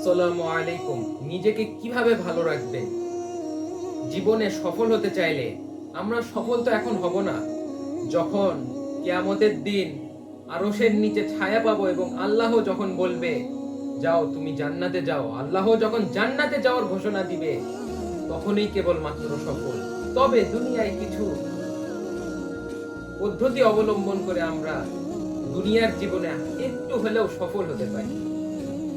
আসসালামু আলাইকুম। নিজেকে কীভাবে ভালো রাখবেন? জীবনে সফল হতে চাইলে আমরা সফল তো এখন হব না। যখন কিয়ামতের দিন আরশের নিচে ছায়া পাবো এবং আল্লাহ যখন বলবে, যাও, তুমি জান্নাতে যাও। আল্লাহ যখন জান্নাতে যাওয়ার ঘোষণা দিবে, তখনই কেবল মাত্র সফল। তবে দুনিয়ায় কিছু পদ্ধতি অবলম্বন করে আমরা দুনিয়ার জীবনে একটু হলেও সফল হতে পারি।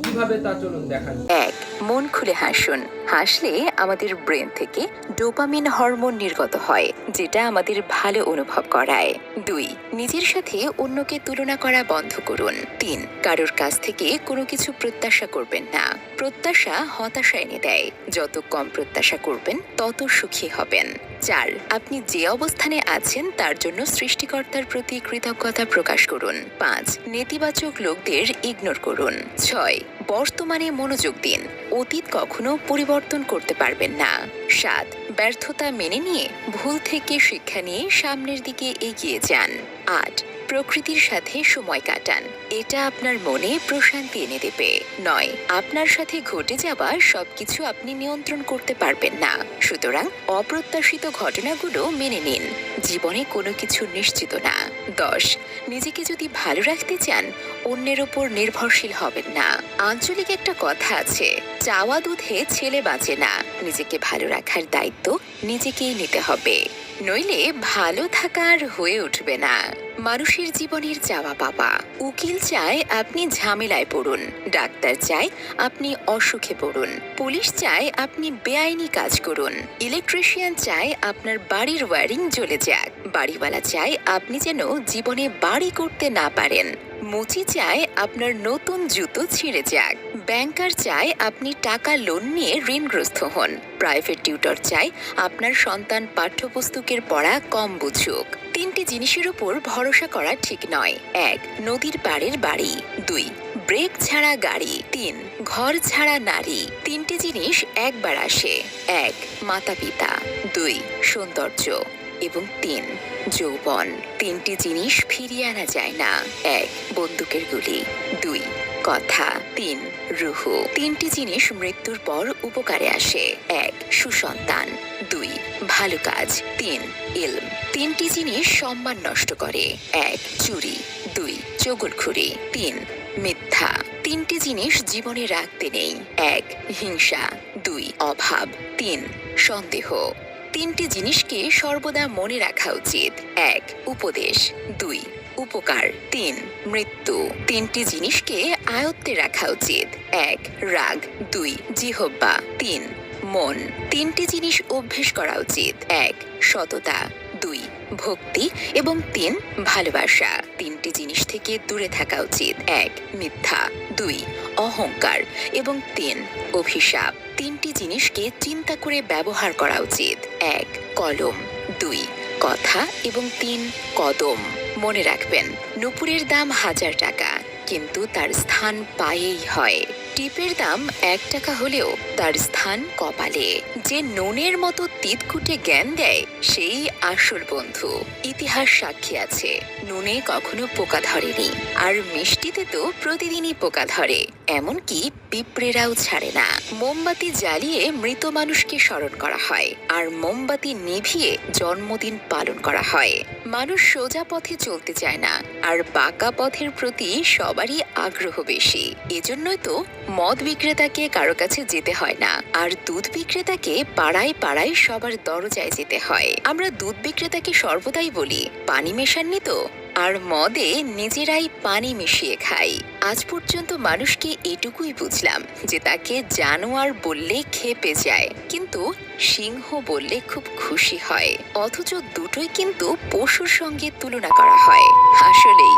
কীভাবে তা চলুন দেখান। এক, মন খুলে হাসুন। হাসলে আমাদের ব্রেন থেকে ডোপামিন হরমোন নির্গত হয়, যেটা আমাদের ভালো অনুভব করায়। দুই, নিজের সাথে অন্যকে তুলনা করা বন্ধ করুন। তিন, কারোর কাছ থেকে কোনো কিছু প্রত্যাশা করবেন না। প্রত্যাশা, হতাশা এনে দেয়। যত কম প্রত্যাশা করবেন, তত সুখী হবেন। চার, আপনি যে অবস্থানে আছেন, তার জন্য সৃষ্টিকর্তার প্রতি কৃতজ্ঞতা প্রকাশ করুন। পাঁচ, নেতিবাচক লোকদের ইগনোর করুন। ছয়, বর্তমানে মনোযোগ দিন। অতীত কখনো পরিবর্তন করতে পারবেন না। সাত, ব্যর্থতা মেনে নিয়ে ভুল থেকে শিক্ষা নিয়ে সামনের দিকে এগিয়ে যান। আট প্রকৃতির সাথে সময় কাটান। এটা আপনার মনে প্রশান্তি এনে দেবে। নয়, আপনার সাথে ঘটে যাওয়া সবকিছু আপনি নিয়ন্ত্রণ করতে পারবেন না। সুতরাং অপ্রত্যাশিত ঘটনাগুলো মেনে নিন। জীবনে কোনো কিছু নিশ্চিত না। দশ, নিজেকে যদি ভালো রাখতে চান, অন্যের ওপর নির্ভরশীল হবেন না। আঞ্চলিক একটা কথা আছে, চাওয়া দুধে ছেলে বাঁচে না। নিজেকে ভালো রাখার দায়িত্ব নিজেকেই নিতে হবে। নইলে ভালো থাকা আর হয়ে উঠবে না। মানুষের জীবনের চাওয়া পাবা উকিল চায় আপনি ঝামেলায় পড়ুন। ডাক্তার চায় আপনি অসুখে পড়ুন। পুলিশ চায় আপনি বেআইনি কাজ করুন। ইলেকট্রিশিয়ান চায় আপনার বাড়ির ওয়ারিং জ্বলে যাক। বাড়িওয়ালা চায় আপনি যেন জীবনে বাড়ি করতে না পারেন। মুচি চায় আপনার নতুন জুতো ছিঁড়ে যাক। ব্যাংকার চায় আপনি টাকা লোন নিয়ে ঋণগ্রস্ত হন। প্রাইভেট টিউটর চাই, আপনার সন্তান পাঠ্যপুস্তকের পড়া কম বুঝুক। তিনটি জিনিসের উপর ভরসা করা ঠিক নয়। এক, নদীর পাড়ের বাড়ি। দুই, ব্রেক ছাড়া গাড়ি। তিন, ঘর ছাড়া নারী। তিনটি জিনিস একবার আসে। এক মাতা পিতা দুই, সৌন্দর্য। এবং তিন, যৌবন। তিনটি জিনিস ফিরিয়ে আনা যায় না। এক, বন্দুকের গুলি। দুই কথা। তিন, রুহু। তিনটি জিনিস মৃত্যুর পর উপকারে আসে। এক, সুসন্তান। দুই, ভালো কাজ। তিন, ইলম। তিনটি জিনিস সম্মান নষ্ট করে। এক, চুরি। দুই চগলখুরি তিন, মিথ্যা। তিনটি জিনিস জীবনে রাখতে নেই। এক, হিংসা। দুই, অভাব। তিন, সন্দেহ। তিনটি জিনিসকে সর্বদা মনে রাখা উচিত। এক, উপদেশ। দুই উপকার। তিন, মৃত্যু। তিনটি জিনিসকে আয়ত্তে রাখা উচিত। এক, রাগ। দুই জিহব্বা তিন, মন। তিনটি জিনিস অভ্যেস করা উচিত। এক, সততা। দুই, ভক্তি। এবং তিন, ভালোবাসা। তিনটি জিনিস থেকে দূরে থাকা উচিত। এক, মিথ্যা। দুই, অহংকার। এবং তিন, অভিশাপ। তিনটি জিনিসকে চিন্তা করে ব্যবহার করা উচিত। এক, কলম। দুই, কথা। এবং তিন, কদম। মনে রাখবেন, নুপুরের দাম হাজার টাকা, কিন্তু তার স্থান পায়েই হয়। টিপের দাম এক টাকা হলেও তার স্থান কপালে। যে নুনের মতো তিতকুটে জ্ঞান দেয়, সেই আসল বন্ধু। ইতিহাস সাক্ষী আছে, নুনে কখনো পোকা ধরেনি, আর মিষ্টিতে তো প্রতিদিনই পোকা ধরে। এমনকি পিঁপড়েরাও ছাড়ে না। মোমবাতি জ্বালিয়ে মৃত মানুষকে স্মরণ করা হয় আর মোমবাতি নিভিয়ে জন্মদিন পালন করা হয়। মানুষ সোজা পথে চলতে চায় না আর বাঁকা পথের প্রতি সবারই আগ্রহ বেশি। এজন্যই তো মদ বিক্রেতাকে কারও কাছে যেতে হয় না আর দুধ বিক্রেতাকে পাড়ায় পাড়ায় সবার দরজায় যেতে হয়। আমরা দুধ বিক্রেতাকে সর্বদাই বলি, পানি মেশাননি তো? আর মদে নিজেরাই পানি মিশিয়ে খাই। আজ পর্যন্ত মানুষকে এটুকুই বুঝলাম যে তাকে জানোয়ার বললে খেপে যায়, কিন্তু সিংহ বললে খুব খুশি হয়। অথচ দুটোই কিন্তু পশুর সঙ্গে তুলনা করা হয়। আসলেই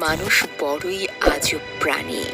মানুষ বড়ই আজব প্রাণী।